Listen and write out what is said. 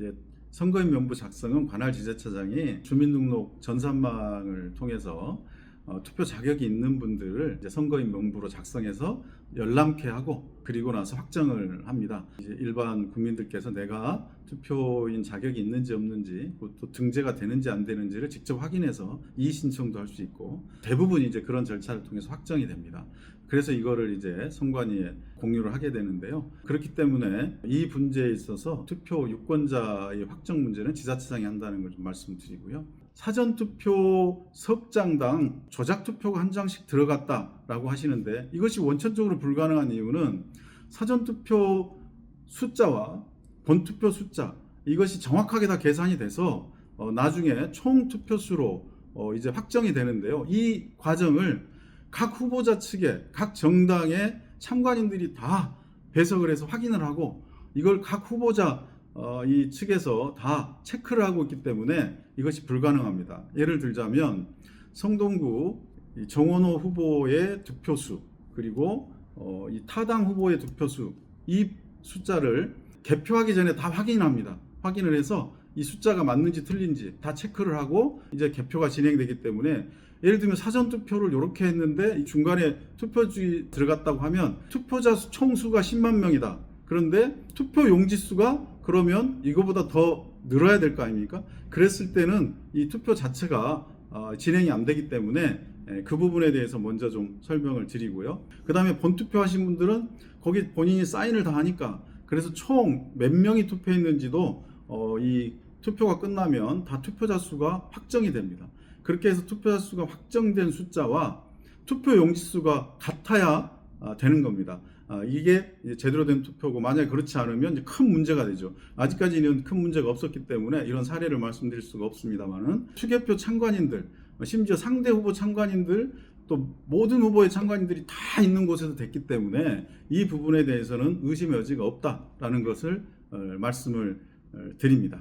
이제 선거인 명부 작성은 관할 지자체장이 주민등록 전산망을 통해서 어, 투표 자격이 있는 분들을 이제 선거인 명부로 작성해서 열람케 하고 그리고 나서 확정을 합니다. 이제 일반 국민들께서 내가 투표인 자격이 있는지 없는지 또 등재가 되는지 안 되는지를 직접 확인해서 이의 신청도 할 수 있고 대부분 이제 그런 절차를 통해서 확정이 됩니다. 그래서 이거를 이제 선관위에 공유를 하게 되는데요. 그렇기 때문에 이 문제에 있어서 투표 유권자의 확정 문제는 지자체장이 한다는 걸 좀 말씀드리고요. 사전 투표 석장당 조작 투표가 한 장씩 들어갔다라고 하시는데 이것이 원천적으로 불가능한 이유는 사전 투표 숫자와 본 투표 숫자 이것이 정확하게 다 계산이 돼서 어, 나중에 총 투표수로 어, 이제 확정이 되는데요. 이 과정을 각 후보자 측에 각 정당의 참관인들이 다 배석을 해서 확인을 하고 이걸 각 후보자 어, 이 측에서 다 체크를 하고 있기 때문에 이것이 불가능합니다. 예를 들자면 성동구 이 정원호 후보의 득표수 그리고 어, 이 타당 후보의 득표수 이 숫자를 개표하기 전에 다 확인합니다. 확인을 해서 이 숫자가 맞는지 틀린지 다 체크를 하고 이제 개표가 진행되기 때문에 예를 들면 사전 투표를 이렇게 했는데 이 중간에 투표지 들어갔다고 하면 투표자 수 총수가 10만 명이다. 그런데 투표 용지 수가 그러면 이거보다 더 늘어야 될 거 아닙니까? 그랬을 때는 이 투표 자체가 어, 진행이 안 되기 때문에 예, 그 부분에 대해서 먼저 좀 설명을 드리고요. 그 다음에 본투표 하신 분들은 거기 본인이 사인을 다 하니까 그래서 총 몇 명이 투표했는지도 어, 이 투표가 끝나면 다 투표자 수가 확정이 됩니다. 그렇게 해서 투표자 수가 확정된 숫자와 투표 용지 수가 같아야 아, 되는 겁니다. 아, 이게 제대로 된 투표고 만약에 그렇지 않으면 큰 문제가 되죠. 아직까지는 큰 문제가 없었기 때문에 이런 사례를 말씀드릴 수가 없습니다만은 투개표 참관인들 심지어 상대 후보 참관인들 또 모든 후보의 참관인들이 다 있는 곳에서 됐기 때문에 이 부분에 대해서는 의심의 여지가 없다라는 것을 어, 말씀을 어, 드립니다.